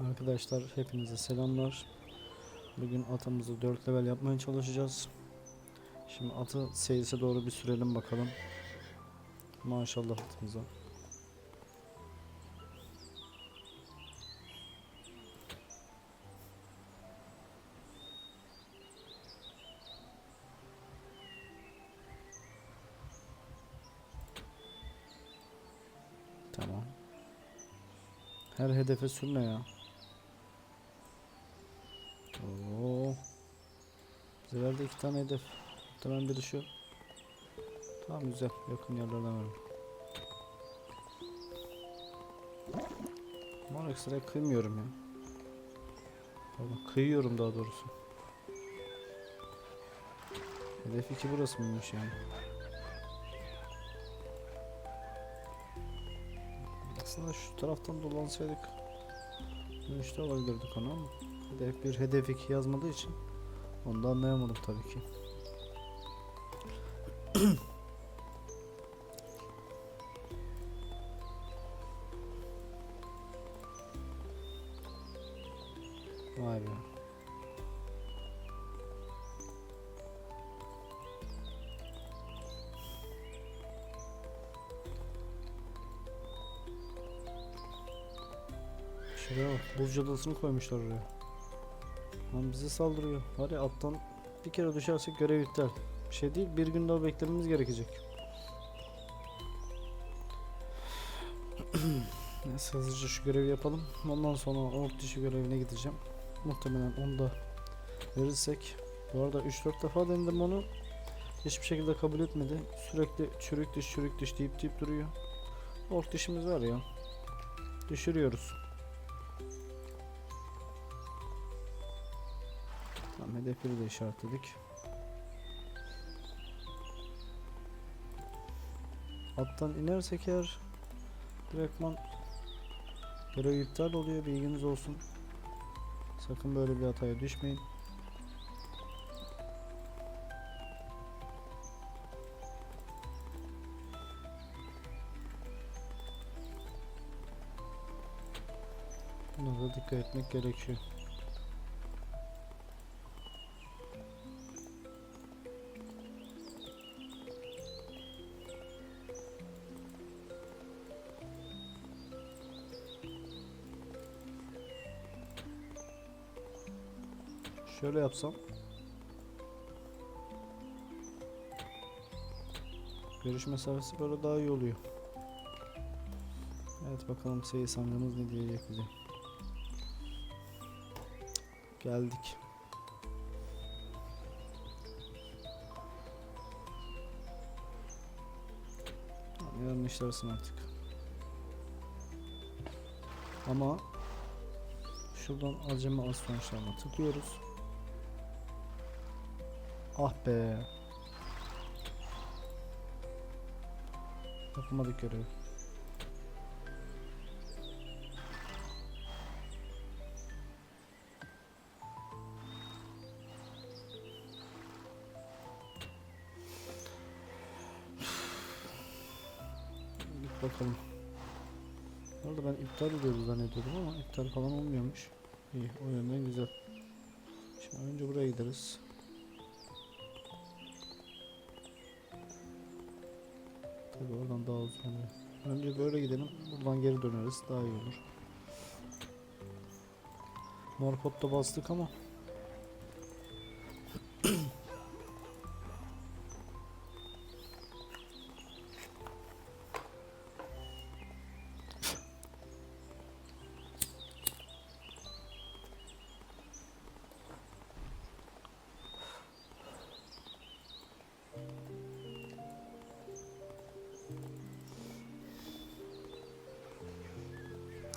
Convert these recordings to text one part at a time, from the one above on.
Arkadaşlar hepinize selamlar. Bugün atımızı 4 level yapmaya çalışacağız. Şimdi atı seyise doğru bir sürelim bakalım. Maşallah atımıza. Tamam. Her hedefe sürme ya. Bize verdi iki tane hedef. Muhtemelen biri şu. Tamam güzel. Yakın yerlerden verin. Ama ekstra kıymıyorum ya. Pardon, kıyıyorum daha doğrusu. Hedef 2 burası mıymış yani? Aslında şu taraftan dolansaydık dönüşte alabilirdik onu ama hedef 1 hedef 2 yazmadığı için onu da anlayamadım tabii ki. Vay be. Şuraya bak. Buz cadısını koymuşlar oraya. Lan bize saldırıyor. Var ya attan bir kere düşersek görev iptal. Bir şey değil bir gün daha beklememiz gerekecek. Neyse hızlıca şu görevi yapalım. Ondan sonra ort dişi görevine gideceğim. Muhtemelen onu da verirsek. Bu arada 3-4 defa denedim onu. Hiçbir şekilde kabul etmedi. Sürekli çürük diş çürük diş deyip deyip duruyor. Ort dişimiz var ya. Düşürüyoruz. Tamam hedefleri de işaretledik. Attan inersek eğer direktman görev iptal oluyor bilginiz olsun. Sakın böyle bir hataya düşmeyin. Buna da dikkat etmek gerekiyor. Şöyle yapsam. Görüş mesafesi böyle daha iyi oluyor. Evet bakalım seyir sandığımız ne diyecek bize. Geldik. Yarın işlersin artık. Ama şuradan acemi az sonuçlarına tıklıyoruz. Ah be. Yapamadık görevi. Bakalım. Bu arada ben iptal ediyordu zannediyordum ama iptal falan olmuyormuş. İyi o yönden güzel. Şimdi önce buraya gideriz. Tabii oradan daha uzun oluyor. Önce böyle gidelim. Buradan geri döneriz. Daha iyi olur. Morpot'ta bastık ama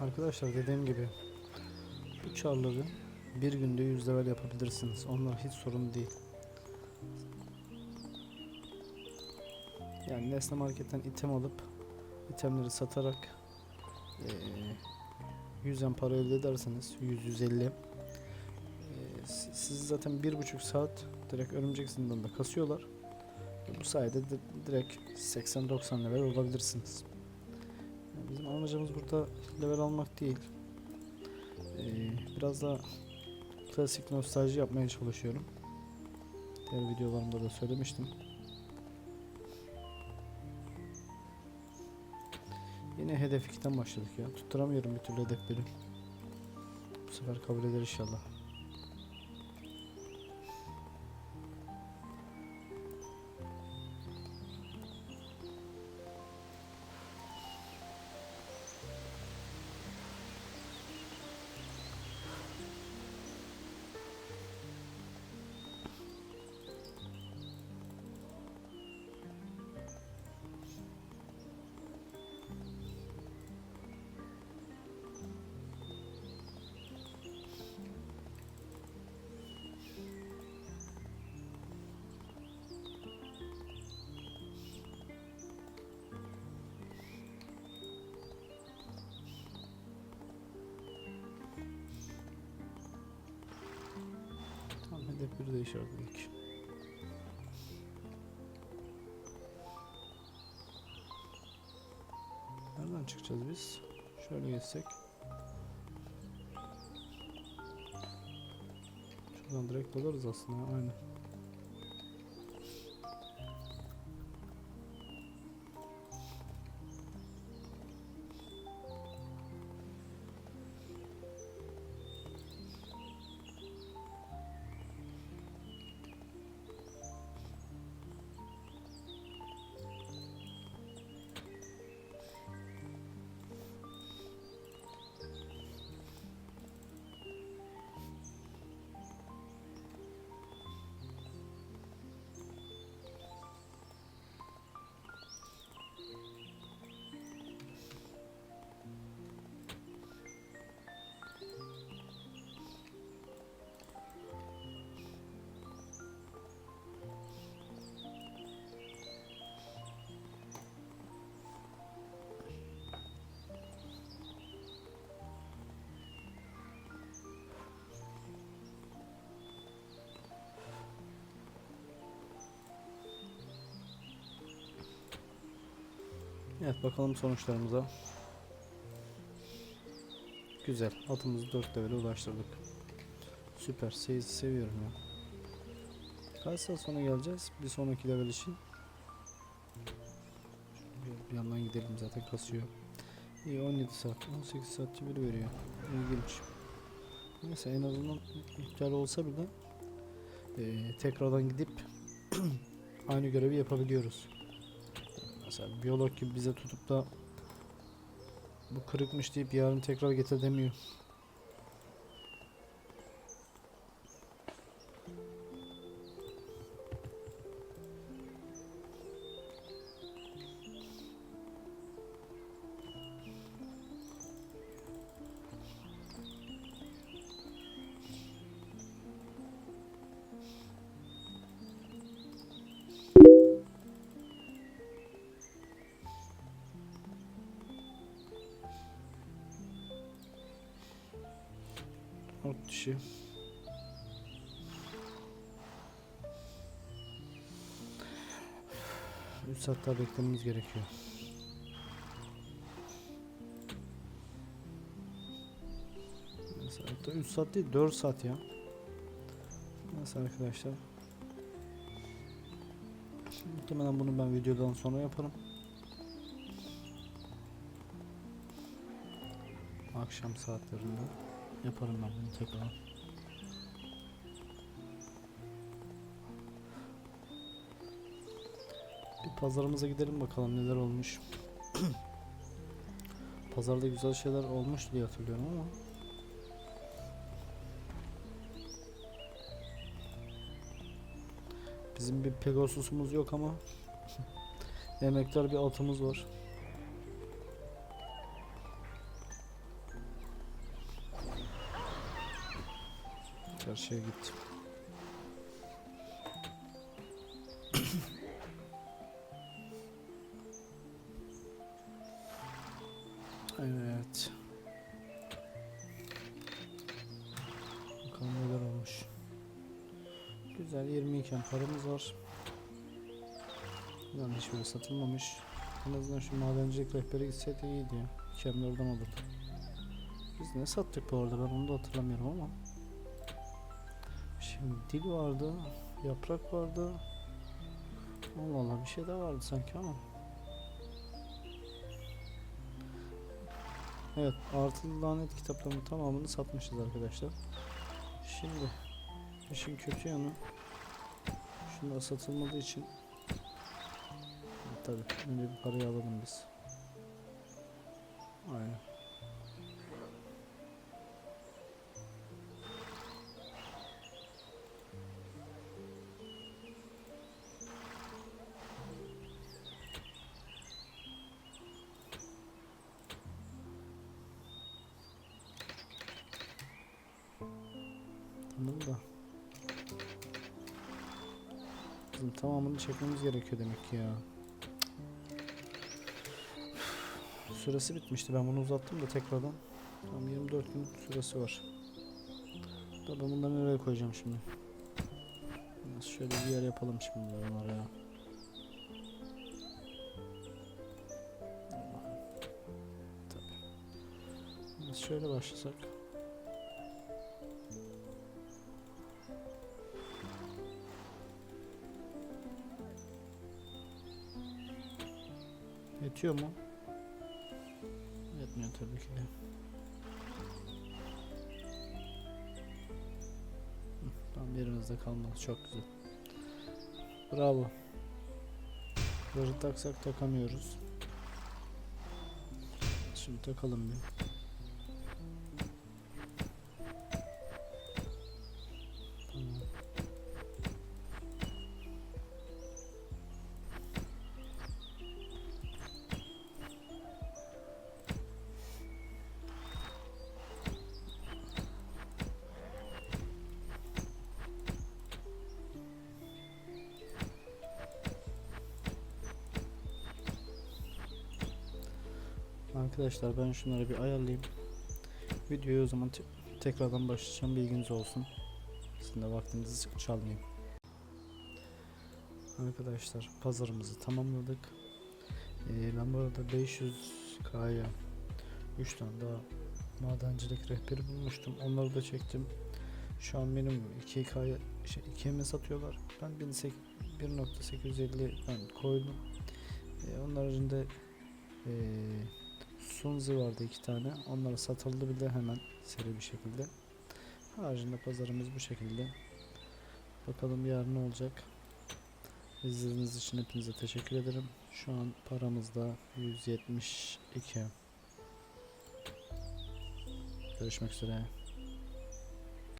Arkadaşlar dediğim gibi bu çarları bir günde 100 level yapabilirsiniz. Onlar hiç sorun değil. Yani Nesne Market'ten item alıp itemleri satarak eee 100 en para elde ederseniz 100-150 eee, si- sizi zaten bir buçuk saat direkt örümcek zindanda kasıyorlar. Bu sayede di- direkt 80-90 level olabilirsiniz. Bizim amacımız burada level almak değil. Ee, biraz da klasik nostalji yapmaya çalışıyorum. Diğer videolarımda da söylemiştim. Yine hedef 2'den başladık ya. Tutturamıyorum bir türlü hedefleri. Bu sefer kabul eder inşallah. Tamam hedef 1'i de işaretledik. Nereden çıkacağız biz? Şöyle geçsek. Şuradan direkt alırız aslında. Aynen. Evet bakalım sonuçlarımıza. Güzel. Atımızı 4 level'e ulaştırdık. Süper. Seyiz'i seviyorum ya. Kaç saat sonra geleceğiz? Bir sonraki level için. Şöyle bir yandan gidelim zaten kasıyor. İyi 17 saat. 18 saat bir veriyor. İlginç. Neyse en azından iptal olsa bile eee, tekrardan gidip aynı görevi yapabiliyoruz. Mesela biyolog gibi bize tutup da bu kırıkmış deyip yarın tekrar getir demiyor. Ort dişi. Üç saat daha beklememiz gerekiyor. Neyse hatta 3 saat değil 4 saat ya. Neyse arkadaşlar. Muhtemelen bunu ben videodan sonra yaparım. Akşam saatlerinde yaparım ben bunu tekrar. Bir pazarımıza gidelim bakalım neler olmuş. Pazarda güzel şeyler olmuş diye hatırlıyorum ama. Bizim bir Pegasus'umuz yok ama emektar bir atımız var. Çarşıya gittim. evet. Bakalım neler olmuş. Güzel 20 iken paramız var. Bunların hiçbiri satılmamış. En azından şu madencilik rehberi gitseydi iyiydi ya. İkemli oradan olurdu. Biz Ne sattık bu arada ben onu da hatırlamıyorum ama. Şimdi dil vardı. Yaprak vardı. Allah Allah bir şey de vardı sanki ama. Evet artı lanet kitaplarının tamamını satmışız arkadaşlar. Şimdi işin kötü yanı şunlar satılmadığı için tabi önce bir parayı alalım biz. Aynen. Tamam da. Bizim tamamını çekmemiz gerekiyor demek ki ya. Süresi bitmişti. Ben bunu uzattım da tekrardan. Tam 24 gün süresi var. Da bunları nereye koyacağım şimdi? Biraz şöyle bir yer yapalım şimdi bunlara ya. Tabii. Biz şöyle başlasak. Yetiyor mu? Yetmiyor tabii ki de. Tam yerimizde kalmadı. Çok güzel. Bravo. Zırhı taksak takamıyoruz. Şimdi takalım bir. Arkadaşlar ben şunları bir ayarlayayım. Videoyu o zaman te- tekrardan başlayacağım bilginiz olsun. Sizin de vaktinizi çalmayayım. Arkadaşlar pazarımızı tamamladık. Ee, ben bu arada 500k'ya 3 tane daha madencilik rehberi bulmuştum. Onları da çektim. Şu an benim 2K'ya şey, 2'ye mi satıyorlar? Ben 1.8 1.850 ben koydum. Ee, onun haricinde ee, Sunzi vardı iki tane. Onlara satıldı bile hemen seri bir şekilde. Haricinde pazarımız bu şekilde. Bakalım yarın ne olacak. İzlediğiniz için hepinize teşekkür ederim. Şu an paramızda 172. Görüşmek üzere.